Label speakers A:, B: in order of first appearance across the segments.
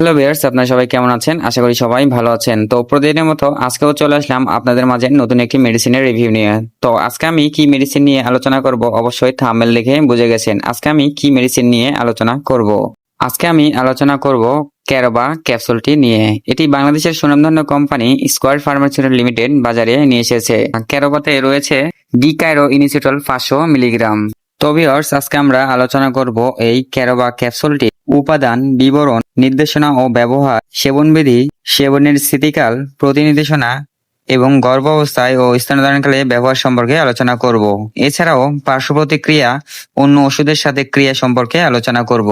A: Hello বিয়ার্স আপনারা সবাই কেমন আছেন? আশা করি সবাই ভালো আছেন। তো প্রতিদিনের মতো আজকেও চলে আসলাম আপনাদের মাঝে নতুন একটি মেডিসিনের রিভিউ নিয়ে। তো আজকে আমি কি মেডিসিন নিয়ে আলোচনা করব? অবশ্যই থামেল দেখে বুঝে গেছেন। আজকে আমি কি মেডিসিন নিয়ে আলোচনা করব? আজকে আমি আলোচনা করব ক্যারোবা ক্যাপসুলটি নিয়ে। এটি বাংলাদেশের সুনামধন্য কোম্পানি স্কোয়ার ফার্মাসিউটিক্যাল লিমিটেড বাজারে নিয়ে এসেছে। ক্যারোবাতে রয়েছে ডিকাইরো ইনিসিটল পাঁচশো মিলিগ্রাম তো ভিউয়ার্স আজকে আমরা আলোচনা করব এই ক্যারোবা ক্যাপসুলটি উপাদান, বিবরণ, নির্দেশনা ও ব্যবহার, সেবনবিধি, সেবনের স্থিতিকাল, প্রতিনির্দেশনা এবং গর্ভাবস্থায় ও স্তনদানকালে ব্যবহার সম্পর্কে আলোচনা করব। এছাড়াও পার্শ্ব প্রতিক্রিয়া, অন্য ওষুধের সাথে ক্রিয়া সম্পর্কে আলোচনা করব।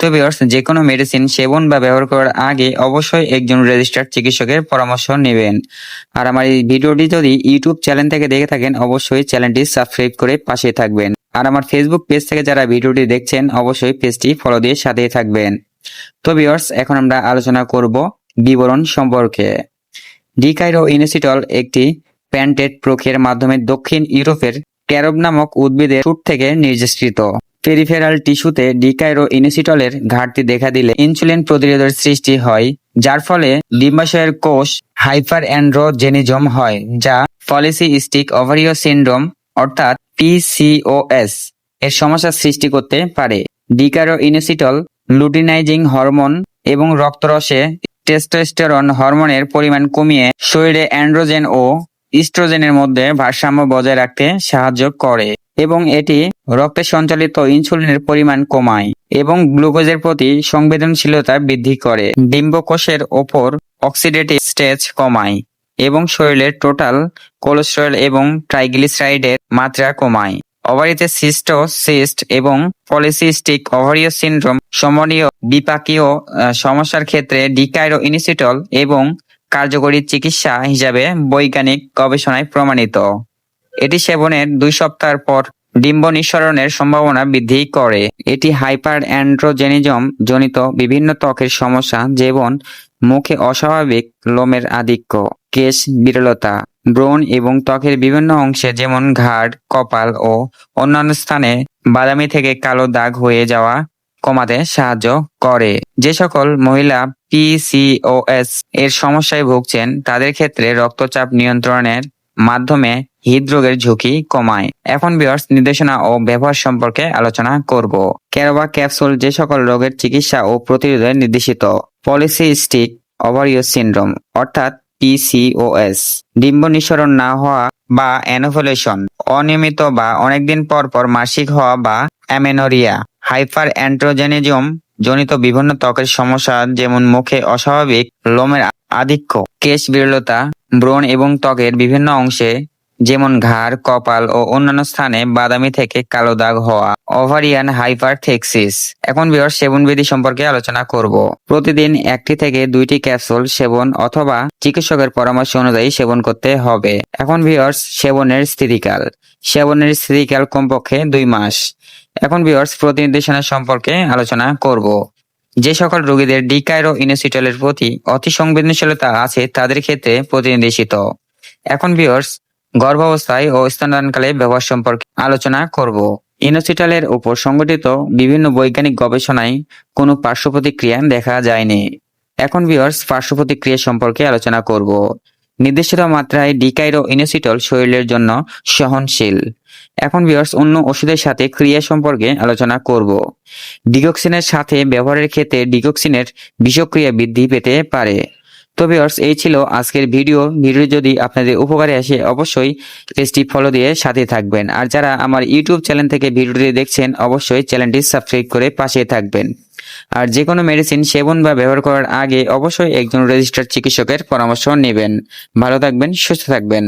A: তো ভিউয়ার্স যে কোনো মেডিসিন সেবন বা ব্যবহার করার আগে অবশ্যই একজন রেজিস্টার্ড চিকিৎসকের পরামর্শ নেবেন। আর আমার এই ভিডিওটি যদি ইউটিউব চ্যানেল থেকে দেখে থাকেন, অবশ্যই চ্যানেলটি সাবস্ক্রাইব করে পাশে থাকবেন। আর আমার ফেসবুক পেজ থেকে যারা ভিডিওটি দেখছেন, অবশ্যই পেজটি ফলো দিয়ে সাথেই থাকবেন। তো ভিউয়ার্স এখন আমরা আলোচনা করব বিবরণ সম্পর্কে। ডিকাইরো ইনসিটল একটি প্যান্টেড প্রোখের মাধ্যমে দক্ষিণ ইউরোপের ক্যারব নামক উদ্ভিদের শুট থেকে নির্দেশিত। পেরিফেরাল টিস্যুতে ডিকাইরো ইনসিটলের ঘাটতি দেখা দিলে ইনসুলিন প্রতিরোধের সৃষ্টি হয়, যার ফলে ডিম্বাশয়ের কোষ হাইপার অ্যান্ড্রোজেনিজম হয়, যা পলিসিস্টিক ওভারিও সিন্ড্রোম, অর্থাৎ পিসিওএস এর সমস্যা সৃষ্টি করতে পারে। ডিকারো ইনসিটল লুটিনাইজিং হরমোন এবং রক্তরসে টেস্টোস্টেরন হরমোনের পরিমাণ কমিয়ে শরীরে অ্যান্ড্রোজেন ও ইস্ট্রোজেনের মধ্যে ভারসাম্য বজায় রাখতে সাহায্য করে এবং এটি রক্তে সঞ্চালিত ইনসুলিনের পরিমাণ কমায় এবং গ্লুকোজের প্রতি সংবেদনশীলতা বৃদ্ধি করে। ডিম্বকোষের ওপর অক্সিডেটিভ স্টেজ কমায়। এবং শরীরের টোটাল কোলেস্টেরল এবং ট্রাইগ্লিসারাইডের মাত্রা কমায়। ওভারিতে সিস্টো সিস্ট এবং পলিসিস্টিক ওভারিও সিনড্রোম সমনীয় বিপাকীয় সমস্যার ক্ষেত্রে ডিকাইরো ইনিসিটল এবং কার্যকরী চিকিৎসা হিসাবে বৈজ্ঞানিক গবেষণায় প্রমাণিত। এটি সেবনের দুই সপ্তাহ পর ডিম্ব নিঃসরণের সম্ভাবনা বৃদ্ধি করে। এটি হাইপার অ্যান্ড্রোজেনিজম জনিত বিভিন্ন ত্বকের সমস্যা, যেমন মুখে অস্বাভাবিক লোমের আধিক্য, কেশ, বিরলতা, ব্রণ এবং ত্বকের বিভিন্ন অংশে যেমন ঘাড়, কপাল ও অন্যান্য স্থানে বাদামি থেকে কালো দাগ হয়ে যাওয়া কমাতে সাহায্য করে। যে সকল মহিলা পিসিওএস এর সমস্যায় ভুগছেন, তাদের ক্ষেত্রে রক্তচাপ নিয়ন্ত্রণের মাধ্যমে হৃদরোগের ঝুঁকি কমায়। এখন বিয়ার্স নির্দেশনা ও ব্যবহার সম্পর্কে আলোচনা করব। ক্যারোবা ক্যাপসুল যে সকল রোগের চিকিৎসা ও প্রতিরোধে নির্দেশিত। পলিসিস্টিক ওভারিও সিন্ড্রোম, অর্থাৎ পিসিওএস ডিম্ব নিঃসরণ না হওয়া বা অ্যানোভুলেশন, অনিয়মিত বা অনেকদিন পর পর মাসিক হওয়া বা অ্যামেনোরিয়া হাইপার অ্যান্ড্রোজেনিজম জনিত বিভিন্ন ত্বকের সমস্যা যেমন মুখে অস্বাভাবিক, লোমের আধিক্য, কেশ বিরলতা, ব্রণ এবং ত্বকের বিভিন্ন অংশে যেমন ঘাড়, কপাল ও অন্যান্য স্থানে বাদামি থেকে কালো দাগ হওয়া ওভারিয়ান হাইপারথেক্সিস এখন বিয়ার সেবনবিধি সম্পর্কে আলোচনা করব। প্রতিদিন একটি থেকে দুইটি ক্যাপসুল সেবন অথবা চিকিৎসকের পরামর্শ অনুযায়ী সেবন করতে হবে। এখন ভিওর্স সেবনের স্থিতিকাল। সেবনের স্থিতিকাল কমপক্ষে দুই মাস। এখন ভিওর্স প্রতিনির্দেশনা সম্পর্কে আলোচনা করব। যে সকল রোগীদের ডিকাইরো ইনোসিটলের প্রতি অতি সংবেদনশীলতা আছে তাদের ক্ষেত্রে প্রতিনির্দেশিত। এখন ভিওর্স গর্ভাবস্থায় ও স্তনদানকালে ব্যবহার সম্পর্কে আলোচনা করব। ইনোসিটালের উপর সংগঠিত বিভিন্ন বৈজ্ঞানিক গবেষণায় কোনো পার্শ্ব প্রতিক্রিয়া দেখা যায়নি। এখন ভিওর্স পার্শ্ব প্রতিক্রিয়া সম্পর্কে আলোচনা করব। নির্দিষ্ট মাত্রায় ডিকাইরো ইনোসিটল শরীরের জন্য সহনশীল। এখন ভিওর্স অন্য ওষুধের সাথে ক্রিয়া সম্পর্কে আলোচনা করব। ডিগক্সিনের সাথে ব্যবহারের ক্ষেত্রে ডিগক্সিনের বিষক্রিয়া বৃদ্ধি পেতে পারে। তো ভিউয়ার্স এই ছিল আজকের ভিডিও ভিডিও যদি আপনাদের উপকারে আসে, অবশ্যই পেজটি ফলো দিয়ে সাথে থাকবেন। আর যারা আমার ইউটিউব চ্যানেল থেকে ভিডিওটি দেখছেন, অবশ্যই চ্যানেলটি সাবস্ক্রাইব করে পাশে থাকবেন। আর যে কোনো মেডিসিন সেবন বা ব্যবহার করার আগে অবশ্যই একজন রেজিস্টার্ড চিকিৎসকের পরামর্শ নেবেন। ভালো থাকবেন, সুস্থ থাকবেন।